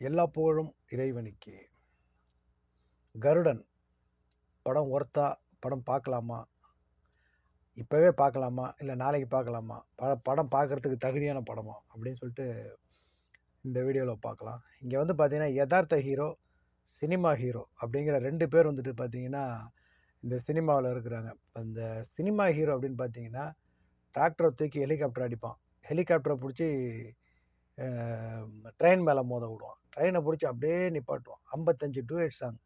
எல்லா புகழும் இறைவனுக்கு. கருடன் படம் ஒர்த்தா படம் பார்க்கலாமா இப்போவே பார்க்கலாமா இல்லை நாளைக்கு பார்க்கலாமா ப படம் பார்க்குறதுக்கு தகுதியான படமா? அப்படின்னு சொல்லிட்டு இந்த வீடியோவில் பார்க்கலாம் இங்கே வந்து பார்த்தீங்கன்னா யதார்த்த ஹீரோ சினிமா ஹீரோ அப்படிங்கிற ரெண்டு பேர் வந்துட்டு பார்த்தீங்கன்னா இந்த சினிமாவில் இருக்கிறாங்க. அந்த சினிமா ஹீரோ அப்படின்னு பார்த்தீங்கன்னா டிராக்டரை தூக்கி ஹெலிகாப்டர் அடிப்பான். ஹெலிகாப்டரை பிடிச்சி ட்ரெயின் மேலே மோத விடுவான். ட்ரெயினை பிடிச்சி அப்படியே நிப்பாட்டுவான். ஐம்பத்தஞ்சு டூயட் சாங்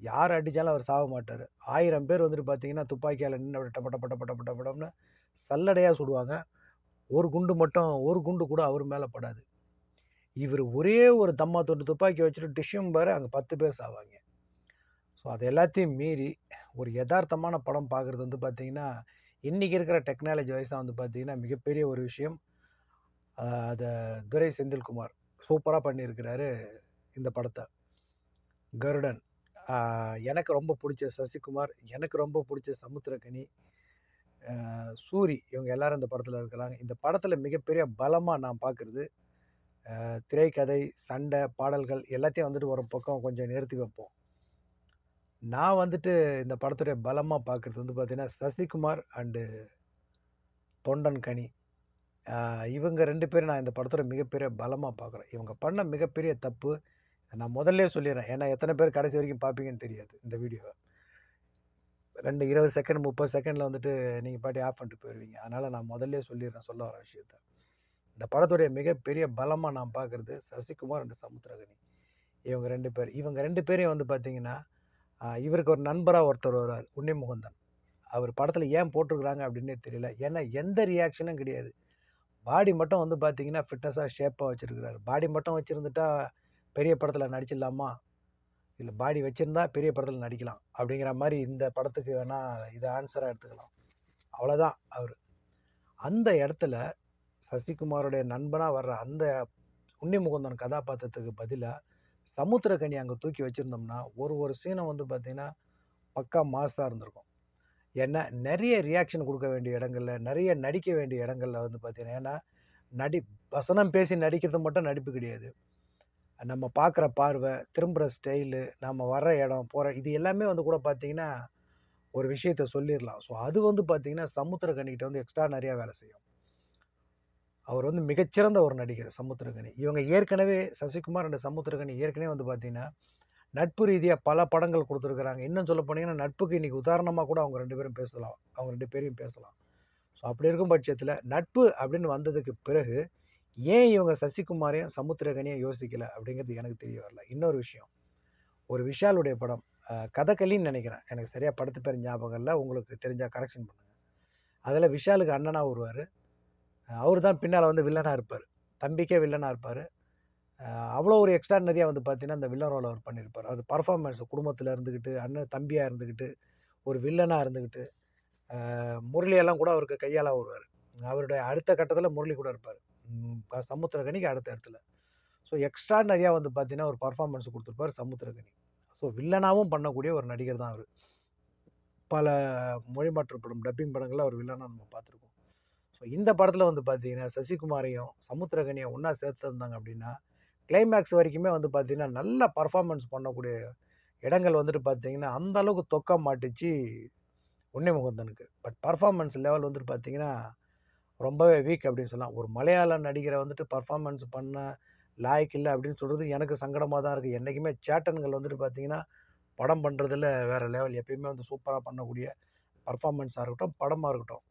யார் அடித்தாலும் அவர் சாக மாட்டார். ஆயிரம் பேர் வந்துட்டு பார்த்தீங்கன்னா துப்பாக்கியால் நின்று டப்பட்ட பட்ட பட்ட பட்ட படம்னு சல்லடையாக சுடுவாங்க. ஒரு குண்டு மட்டும் ஒரு குண்டு கூட அவர் மேலே படாது. இவர் ஒரே ஒரு தம்மா தொண்டு துப்பாக்கி வச்சுட்டு டிஷ்யூம் பாரு அங்கே பத்து பேர் சாவாங்க. ஸோ அது எல்லாத்தையும் மீறி ஒரு யதார்த்தமான படம் பார்க்குறது வந்து பார்த்திங்கன்னா இன்றைக்கி இருக்கிற டெக்னாலஜி வயசாக வந்து பார்த்திங்கன்னா மிகப்பெரிய ஒரு விஷயம். அதை துரை செந்தில்குமார் சூப்பராக பண்ணியிருக்கிறாரு இந்த படத்தை. கருடன். எனக்கு ரொம்ப பிடிச்ச சசிகுமார் எனக்கு ரொம்ப பிடிச்ச சமுத்திரக்கனி சூரி இவங்க எல்லாரும் இந்த படத்தில் இருக்கிறாங்க. இந்த படத்தில் மிகப்பெரிய பலமாக நான் பார்க்குறது திரைக்கதை சண்டை பாடல்கள் எல்லாத்தையும் வந்துட்டு ஒரு பக்கம் கொஞ்சம் நிறுத்தி வைப்போம். நான் வந்துட்டு இந்த படத்துடைய பலமாக பார்க்குறது வந்து பார்த்திங்கன்னா சசிகுமார் அண்டு தொண்டன் கனி. இவங்க ரெண்டு பேரும் நான் இந்த படத்தோட மிகப்பெரிய பலமாக பார்க்குறேன். இவங்க பண்ண மிகப்பெரிய தப்பு நான் முதல்ல சொல்லிடுறேன். ஏன்னா எத்தனை பேர் கடைசி வரைக்கும் பார்ப்பீங்கன்னு தெரியாது இந்த வீடியோவை. ரெண்டு இருபது செகண்ட் முப்பது செகண்டில் வந்துட்டு நீங்கள் பாட்டி ஆஃப் பண்ணிட்டு போயிடுவீங்க அதனால் நான் முதல்ல சொல்லிடுறேன் சொல்ல வர விஷயத்த. இந்த படத்துடைய மிகப்பெரிய பலமாக நான் பார்க்குறது சசிகுமார் அண்ட் சமுத்திரகனி. இவங்க ரெண்டு பேர் இவங்க ரெண்டு பேரையும் வந்து பார்த்தீங்கன்னா இவருக்கு ஒரு நண்பராக ஒருத்தர் வருவார் உன்னிமுகந்தன். அவர் படத்தில் ஏன் போட்டிருக்கிறாங்க அப்படின்னே தெரியல. ஏன்னா எந்த ரியாக்ஷனும் கிடையாது. பாடி மட்டும் வந்து பார்த்தீங்கன்னா ஃபிட்னஸாக ஷேப்பாக வச்சுருக்கிறாரு. பாடி மட்டும் வச்சுருந்துட்டா பெரிய படத்தில் நடிச்சிடலாமா? இல்லை பாடி வச்சுருந்தா பெரிய படத்தில் நடிக்கலாம். அப்படிங்கிற மாதிரி இந்த படத்துக்கு வேணால் இதை ஆன்சராக எடுத்துக்கலாம். அவ்வளோதான் அவர். அந்த இடத்துல சசிகுமாரோடைய நண்பனாக வர்ற அந்த உன்னிமுகுந்தன் கதாபாத்திரத்துக்கு பதிலாக சமுத்திரக்கனி அங்கே தூக்கி வச்சுருந்தோம்னா ஒரு ஒரு சீனை வந்து பார்த்திங்கன்னா பக்கா மாசாக இருந்திருக்கும். ஏன்னா நிறைய ரியாக்ஷன் கொடுக்க வேண்டிய இடங்களில் நிறைய நடிக்க வேண்டிய இடங்களில் வந்து பார்த்தீங்கன்னா ஏன்னா நடி வசனம் பேசி நடிக்கிறது மட்டும் நடிப்பு கிடையாது. நம்ம பார்க்குற பார்வை திரும்புகிற ஸ்டைலு நம்ம வர்ற இடம் போகிற இது எல்லாமே வந்து கூட பார்த்திங்கன்னா ஒரு விஷயத்த சொல்லிடலாம் ஸோ அது வந்து பார்த்திங்கன்னா சமுத்திரகனிக்கிட்ட வந்து எக்ஸ்ட்ரா நிறையா வேலை செய்யும். அவர் வந்து மிகச்சிறந்த ஒரு நடிகர் சமுத்திரகனி. இவங்க ஏற்கனவே சசிகுமார் அண்ட் சமுத்திரகனி ஏற்கனவே வந்து பார்த்திங்கன்னா நட்பு ரீதியாக பல படங்கள் கொடுத்துருக்குறாங்க. இன்னும் சொல்ல போனீங்கன்னா நட்புக்கு இன்றைக்கி உதாரணமாக கூட அவங்க ரெண்டு பேரும் பேசலாம். அவங்க ரெண்டு பேரையும் பேசலாம். ஸோ அப்படி இருக்கும் பட்சத்தில் நட்பு அப்படின்னு வந்ததுக்கு பிறகு ஏன் இவங்க சசிகுமாரையும் சமுத்திரகனியும் யோசிக்கலை அப்படிங்கிறது எனக்கு தெரிய வரல. இன்னொரு விஷயம். ஒரு விஷாலுடைய படம் கதகளின்னு நினைக்கிறேன். எனக்கு சரியாக படத்து பேர் ஞாபகம் இல்லை. உங்களுக்கு தெரிஞ்சால் கரெக்ஷன் பண்ணுங்கள் அதில் விஷாலுக்கு அண்ணனாக வருவார். அவர் தான் பின்னால் வந்து வில்லனாக இருப்பார். தம்பிக்கே வில்லனாக இருப்பார். அவ்வளோ ஒரு எக்ஸ்ட்ரானரியாக வந்து பார்த்தீங்கன்னா அந்த வில்லன் ரோல் அவர் பண்ணியிருப்பார் அது பர்ஃபார்மன்ஸ் குடும்பத்தில் இருந்துக்கிட்டு அண்ணன் தம்பியாக இருந்துக்கிட்டு ஒரு வில்லனாக இருந்துக்கிட்டு முரளியெல்லாம் கூட அவருக்கு கையால் வருவார் அவருடைய அடுத்த கட்டத்தில் முரளி கூட இருப்பார். சமுத்திரகனிக்கு அடுத்த இடத்துல. ஸோ எக்ஸ்ட்ரானரியாக வந்து பார்த்தீங்கன்னா ஒரு பர்ஃபார்மன்ஸ் கொடுத்துருப்பார் சமுத்திரகனி. ஸோ வில்லனாகவும் பண்ணக்கூடிய ஒரு நடிகர் தான் அவர். பல மொழிமாற்ற படம் டப்பிங் படங்களில் அவர் வில்லனாக நம்ம பார்த்துருக்கோம் ஸோ இந்த படத்தில் வந்து பார்த்தீங்கன்னா சசிகுமாரையும் சமுத்திரகனியும் ஒன்றா சேர்த்துருந்தாங்க அப்படின்னா கிளைமேக்ஸ் வரைக்குமே வந்து பார்த்திங்கன்னா நல்ல பர்ஃபார்மன்ஸ் பண்ணக்கூடிய இடங்கள் வந்துட்டு பார்த்திங்கன்னா அந்தளவுக்கு தொக்கம் தொக்க மாட்டுச்சு உன்னை முகந்தனுக்கு. பட் பர்ஃபார்மன்ஸ் லெவல் வந்துட்டு பார்த்தீங்கன்னா ரொம்பவே வீக் அப்படின்னு சொல்லலாம். ஒரு மலையாள நடிகரை வந்துட்டு பர்ஃபார்மன்ஸ் பண்ண லாய்க் இல்லை அப்படின்னு சொல்கிறது எனக்கு சங்கடமாக தான் இருக்குது என்றைக்குமே சேட்டன்கள் வந்துட்டு பார்த்திங்கன்னா படம் பண்ணுறதுல வேறு லெவல் எப்பயுமே வந்து சூப்பராக பண்ணக்கூடிய பர்ஃபார்மன்ஸாக இருக்கட்டும் படமாக இருக்கட்டும்.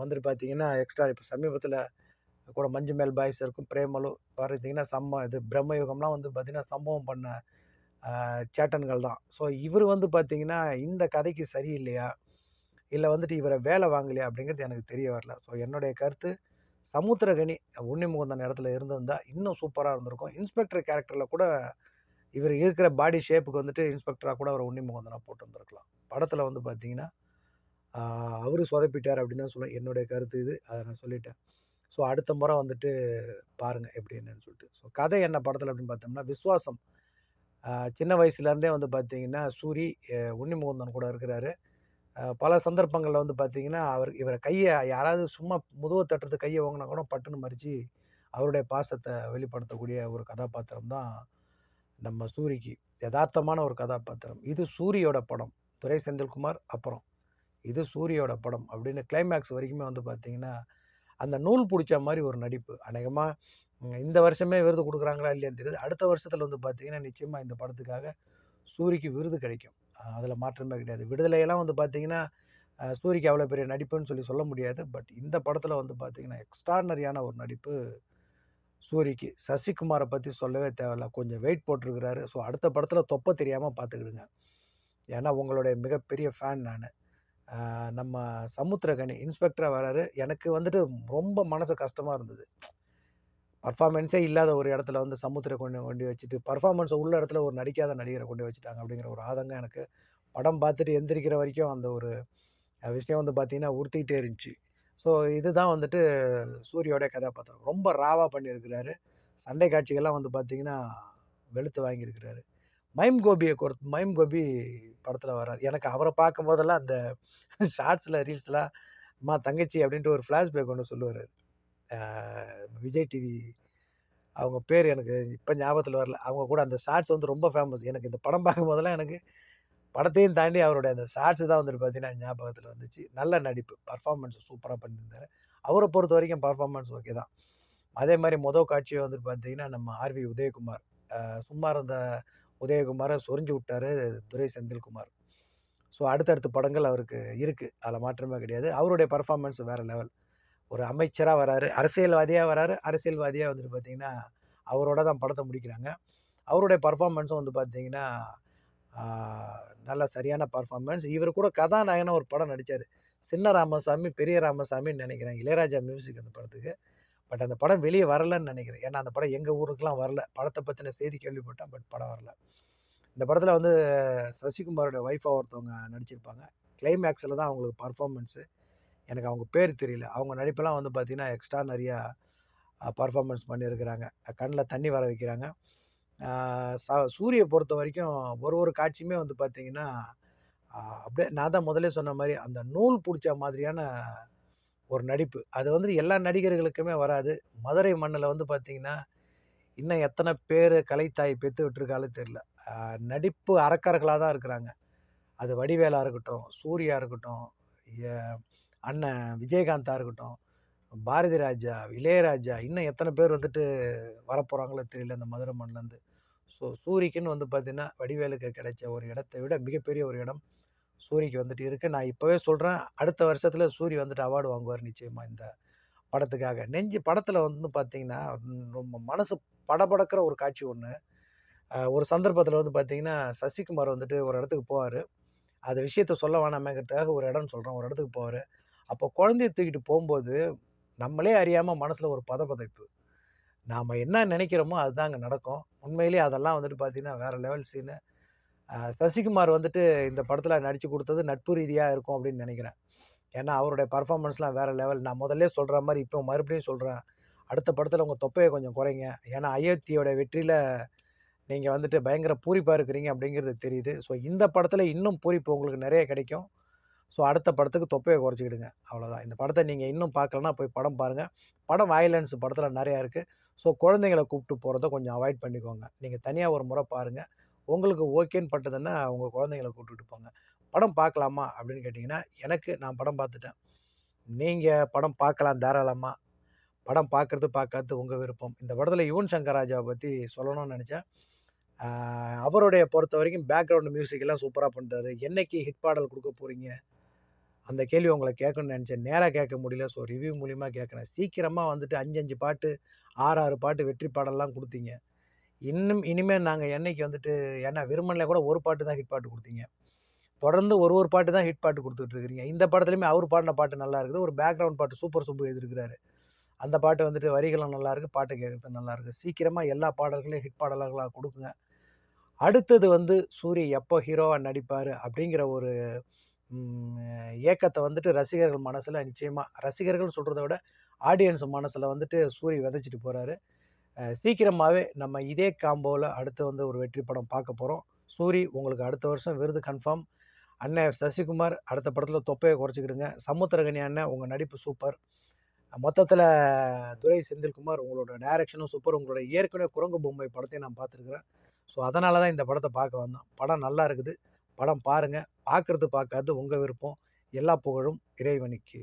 வந்துட்டு பார்த்திங்கன்னா எக்ஸ்ட்ரா இப்போ சமீபத்தில் கூட மஞ்சு மேல் பாய்ஸ் இருக்கும் பிரேமலு பார்த்தீங்கன்னா சம்ம இது. பிரம்மயுகம்லாம் வந்து பார்த்திங்கன்னா சம்பவம் பண்ண சேட்டன்கள் தான். ஸோ இவர் வந்து பார்த்திங்கன்னா இந்த கதைக்கு சரியில்லையா? இல்லை வந்துட்டு இவரை வேலை வாங்கலையா அப்படிங்கிறது எனக்கு தெரிய வரல. ஸோ என்னுடைய கருத்து சமுத்திரகனி உன்னிமுகந்தன் இடத்துல இருந்திருந்தால் இன்னும் சூப்பராக இருந்திருக்கும். இன்ஸ்பெக்டர் கேரக்டரில் கூட இவர் இருக்கிற பாடி ஷேப்புக்கு வந்துட்டு இன்ஸ்பெக்டராக கூட அவர் உன்னிமுகந்தனாக போட்டு வந்திருக்கலாம். படத்தில் வந்து பார்த்திங்கன்னா அவர் சொதப்பிட்டார் அப்படின்னு தான் சொல்ல என்னுடைய கருத்து இது. அதை நான் சொல்லிட்டேன். ஸோ அடுத்த முறை வந்துட்டு பாருங்கள் எப்படி என்னன்னு சொல்லிட்டு. ஸோ கதை என்ன படத்தில் அப்படின்னு பார்த்தோம்னா விஸ்வாசம். சின்ன வயசுலேருந்தே வந்து பார்த்திங்கன்னா சூரி உன்னிமுகுந்தன் கூட இருக்கிறாரு. பல சந்தர்ப்பங்களில் வந்து பார்த்திங்கன்னா அவர் இவரை கையை யாராவது சும்மா முதுவை தட்டுறது கையை வாங்கினா கூட பட்டுன்னு மறித்து அவருடைய பாசத்தை வெளிப்படுத்தக்கூடிய ஒரு கதாபாத்திரம் தான் நம்ம சூரிக்கு. யதார்த்தமான ஒரு கதாபாத்திரம். இது சூரியோட படம். துரை செந்தில்குமார் அப்புறம். இது சூரியோட படம் அப்படின்னு கிளைமேக்ஸ் வரைக்குமே வந்து பார்த்திங்கன்னா அந்த நூல் பிடிச்ச மாதிரி ஒரு நடிப்பு. அநேகமாக இந்த வருஷமே விருது கொடுக்குறாங்களா இல்லையான்னு தெரியுது. அடுத்த வருஷத்தில் வந்து பார்த்திங்கன்னா நிச்சயமாக இந்த படத்துக்காக சூரிக்கு விருது கிடைக்கும். அதில் மாற்றமே கிடையாது. விடுதலையெல்லாம் வந்து பார்த்திங்கன்னா சூரிக்கு அவ்வளோ பெரிய நடிப்புன்னு சொல்லி சொல்ல முடியாது. பட் இந்த படத்தில் வந்து பார்த்திங்கன்னா எக்ஸ்ட்ரானரியான ஒரு நடிப்பு சூரிக்கு. சசிகுமாரை பற்றி சொல்லவே தேவையில்ல. கொஞ்சம் வெயிட் போட்டிருக்கிறாரு. ஸோ அடுத்த படத்தில் தொப்பை தெரியாமல் பார்த்துக்கிடுங்க ஏன்னா உங்களுடைய மிகப்பெரிய ஃபேன் நான். நம்ம சமுத்திரகனி இன்ஸ்பெக்டராக வராரு. எனக்கு வந்துட்டு ரொம்ப மனசு கஷ்டமாக இருந்தது. பர்ஃபாமென்ஸே இல்லாத ஒரு இடத்துல வந்து சமுத்திர கொண்டு கொண்டு வச்சுட்டு பர்ஃபார்மன்ஸ் உள்ள இடத்துல ஒரு நடிக்காத நடிகரை கொண்டு வச்சுட்டாங்க அப்படிங்கிற ஒரு ஆதங்கம் எனக்கு. படம் பார்த்துட்டு எந்திரிக்கிற வரைக்கும் அந்த ஒரு விஷயம் வந்து பார்த்திங்கன்னா உறுத்திக்கிட்டே இருந்துச்சு. ஸோ இதுதான் வந்துட்டு சூரியோட கதாபாத்திரம். ரொம்ப ராவாக பண்ணியிருக்கிறாரு. சண்டை காட்சிகள்லாம் வந்து பார்த்திங்கன்னா வெளுத்து வாங்கியிருக்கிறாரு. மைம் கோபியை கொடுத்து மைம் கோபி படத்தில் வர்றார். எனக்கு அவரை பார்க்கும் போதெல்லாம் அந்த ஷார்ட்ஸில் ரீல்ஸ்லாம் அம்மா தங்கச்சி அப்படின்ட்டு ஒரு ஃப்ளாஷ்பேக் ஒன்று சொல்லுவார். விஜய் டிவி அவங்க பேர் எனக்கு இப்போ ஞாபகத்தில் வரல. அவங்க கூட அந்த ஷார்ட்ஸ் வந்து ரொம்ப ஃபேமஸ் எனக்கு இந்த படம் பார்க்கும் போதெல்லாம் எனக்கு படத்தையும் தாண்டி அவருடைய அந்த ஷார்ட்ஸ் தான் வந்துட்டு பார்த்தீங்கன்னா ஞாபகத்தில் வந்துச்சு. நல்ல நடிப்பு. பர்ஃபார்மன்ஸ் சூப்பராக பண்ணியிருந்தாரு. அவரை பொறுத்த வரைக்கும் பர்ஃபார்மன்ஸ் ஓகே தான். அதே மாதிரி மொதல் காட்சியை வந்துட்டு பார்த்தீங்கன்னா நம்ம ஆர்வி உதயகுமார். சும்மா இருந்த உதயகுமாரை சொரிஞ்சு விட்டாரு துரை செந்தில்குமார். ஸோ அடுத்தடுத்த படங்கள் அவருக்கு இருக்குது அதில் மாற்றமே கிடையாது. அவருடைய பர்ஃபார்மன்ஸ் வேறு லெவல் ஒரு அமைச்சராக வராரு அரசியல்வாதியாக வராரு அரசியல்வாதியாக வந்துட்டு பார்த்தீங்கன்னா அவரோட தான் படத்தை முடிக்கிறாங்க. அவருடைய பர்ஃபார்மன்ஸும் வந்து பார்த்தீங்கன்னா நல்ல சரியான பர்ஃபார்மன்ஸ் இவர் கூட கதாநாயகனாக ஒரு படம் நடித்தார் சின்ன ராமசாமி பெரிய ராமசாமின்னு நினைக்கிறேன். இளையராஜா மியூசிக் அந்த படத்துக்கு. பட் அந்த படம் வெளியே வரலன்னு நினைக்கிறேன். ஏன்னா அந்த படம் எங்கள் ஊருக்கெலாம் வரல. படத்தை பற்றின செய்தி கேள்விப்பட்டேன் பட் படம் வரல. இந்த படத்தில் வந்து சசிகுமாரோட ஒய்ஃபாக ஒருத்தவங்க நடிச்சிருப்பாங்க. கிளைமேக்ஸில் தான் அவங்களுக்கு பர்ஃபார்மன்ஸு எனக்கு அவங்க பேர் தெரியல. அவங்க நடிப்பெல்லாம் வந்து பார்த்திங்கன்னா எக்ஸ்ட்ரா நிறையா பர்ஃபார்மன்ஸ் பண்ணியிருக்கிறாங்க. கண்ணில் தண்ணி வர வைக்கிறாங்க. ச சூரிய பொறுத்த வரைக்கும் ஒரு ஒரு காட்சியுமே வந்து பார்த்திங்கன்னா அப்படியே நான் தான் முதல்ல சொன்ன மாதிரி அந்த நூல் பிடிச்ச மாதிரியான ஒரு நடிப்பு. அது வந்து எல்லா நடிகர்களுக்குமே வராது. மதுரை மண்ணில் வந்து பார்த்திங்கன்னா இன்னும் எத்தனை பேர் கலைத்தாய் பெற்று விட்டுருக்காலும் தெரில நடிப்பு அறக்கர்களாக தான் இருக்கிறாங்க. அது வடிவேலாக இருக்கட்டும் சூர்யா இருக்கட்டும் அண்ணன் விஜயகாந்தாக இருக்கட்டும் பாரதி ராஜா இளையராஜா இன்னும் எத்தனை பேர் வந்துட்டு வரப்போகிறாங்களோ தெரியல இந்த மதுரை மண்ணிலேருந்து. ஸோ சூரிக்குன்னு வந்து பார்த்தீங்கன்னா வடிவேலுக்கு கிடைச்ச ஒரு இடத்தை விட மிகப்பெரிய ஒரு இடம் சூரிக்கு வந்துட்டு இருக்குது நான் இப்போவே சொல்கிறேன் அடுத்த வருஷத்தில் சூரி வந்துட்டு அவார்டு வாங்குவார் நிச்சயமாக இந்த படத்துக்காக. நெஞ்சு படத்தில் வந்து பார்த்தீங்கன்னா ரொம்ப மனசு படபடக்கிற ஒரு காட்சி ஒன்று ஒரு சந்தர்ப்பத்தில் வந்து பார்த்தீங்கன்னா சசிகுமார் வந்துட்டு ஒரு இடத்துக்கு போவார். அது விஷயத்த சொல்ல வேணாமேங்கிறதுக்காக ஒரு இடம்னு சொல்கிறோம் ஒரு இடத்துக்கு போவார். அப்போ குழந்தைய தூக்கிட்டு போகும்போது நம்மளே அறியாமல் மனசில் ஒரு பதபதைப்பு நாம் என்ன நினைக்கிறோமோ அதுதான் அங்கே நடக்கும். உண்மையிலேயே அதெல்லாம் வந்துட்டு பார்த்தீங்கன்னா வேறு லெவல் சீனு சசிகுமார் வந்துட்டு இந்த படத்தில் நடித்து கொடுத்தது நட்பு ரீதியாக இருக்கும் அப்படின்னு நினைக்கிறேன். ஏன்னா அவருடைய பர்ஃபார்மன்ஸ்லாம் வேறு லெவல் நான் முதல்ல சொல்கிற மாதிரி இப்போ மறுபடியும் சொல்கிறேன் அடுத்த படத்தில் உங்கள் தொப்பையை கொஞ்சம் குறைங்க. ஏன்னா அயோத்தியோட வெற்றியில் நீங்கள் வந்துட்டு பயங்கர பூரிப்பாக இருக்கிறீங்க அப்படிங்கிறது தெரியுது. ஸோ இந்த படத்தில் இன்னும் பூரிப்பு உங்களுக்கு நிறைய கிடைக்கும். ஸோ அடுத்த படத்துக்கு தொப்பையை குறைச்சிக்கிடுங்க. அவ்வளோதான் இந்த படத்தை நீங்கள் இன்னும் பார்க்கலன்னா போய் படம் பாருங்கள் படம் வயலன்ஸ் படத்தில் நிறையா இருக்குது ஸோ குழந்தைங்களை கூப்பிட்டு போகிறத கொஞ்சம் அவாய்ட் பண்ணிக்கோங்க. நீங்கள் தனியாக ஒரு முறை பாருங்கள் உங்களுக்கு ஓகேன்னு பட்டதுன்னா உங்கள் குழந்தைங்களை கூப்பிட்டுட்டு போங்க. படம் பார்க்கலாமா? அப்படின்னு கேட்டிங்கன்னா எனக்கு நான் படம் பார்த்துட்டேன். நீங்கள் படம் பார்க்கலாம் தாராளமாக படம் பார்க்குறது பார்க்காது உங்கள் விருப்பம். இந்த படத்தில் யுவன் சங்கர் ராஜாவை பற்றி சொல்லணும்னு நினச்சேன். அவருடைய பொறுத்த வரைக்கும் பேக்ரவுண்ட் மியூசிக் எல்லாம் சூப்பராக பண்ணுறாரு என்னைக்கு ஹிட் பாடல் கொடுக்க போகிறீங்க அந்த கேள்வி உங்களை கேட்கணும்னு நினச்சேன். நேராக கேட்க முடியல. ஸோ ரிவ்யூ மூலிமா கேட்குறேன். சீக்கிரமாக வந்துட்டு அஞ்சு அஞ்சு பாட்டு ஆறு ஆறு பாட்டு வெற்றி பாடல்லாம் கொடுத்தீங்க. இன்னும் இனிமேல் நாங்கள் என்னைக்கு வந்துட்டு ஏன்னா விருமனில் கூட ஒரு பாட்டு தான் ஹிட் பாட்டு கொடுத்தீங்க. தொடர்ந்து ஒரு ஒரு பாட்டு தான் ஹிட் பாட்டு கொடுத்துட்ருக்கிறீங்க இந்த படத்துலையுமே அவர் பாடின பாட்டு நல்லா இருக்குது. ஒரு பேக்ரவுண்ட் பாட்டு சூப்பர் சூப்பர் எழுதியிருக்கிறாரு. அந்த பாட்டு வந்துட்டு வரிகளும் நல்லாயிருக்கு பாட்டு கேட்குறது நல்லாயிருக்கு சீக்கிரமாக எல்லா பாடல்களையும் ஹிட் பாடல்களாக கொடுக்குங்க. அடுத்தது வந்து சூரிய எப்போ ஹீரோவாக நடிப்பார் அப்படிங்கிற ஒரு இயக்கத்தை ஏக்கத்தை வந்துட்டு ரசிகர்கள் மனசில் நிச்சயமாக ரசிகர்கள் சொல்கிறத விட ஆடியன்ஸ் மனசில் வந்துட்டு சூரிய விதைச்சிட்டு போகிறாரு சீக்கிரமாகவே நம்ம இதே காம்போவில் அடுத்து வந்து ஒரு வெற்றி படம் பார்க்க போகிறோம் சூரி உங்களுக்கு அடுத்த வருஷம் விருது கன்ஃபார்ம். அண்ணன் சசிகுமார் அடுத்த படத்தில் தொப்பையை குறைச்சிக்கிடுங்க. சமுத்திரகனி அண்ணன் உங்கள் நடிப்பு சூப்பர். மொத்தத்தில் துரை செந்தில்குமார் உங்களோட டைரக்ஷனும் சூப்பர். உங்களோட ஏற்கனவே குரங்கு பொம்மை படத்தையும் நான் பார்த்துருக்குறேன். ஸோ அதனால தான் இந்த படத்தை பார்க்க வந்தோம். படம் நல்லா இருக்குது. படம் பாருங்கள் பார்க்குறது பார்க்காது. உங்கள் விருப்பம். எல்லா புகழும் இறைவனுக்கு.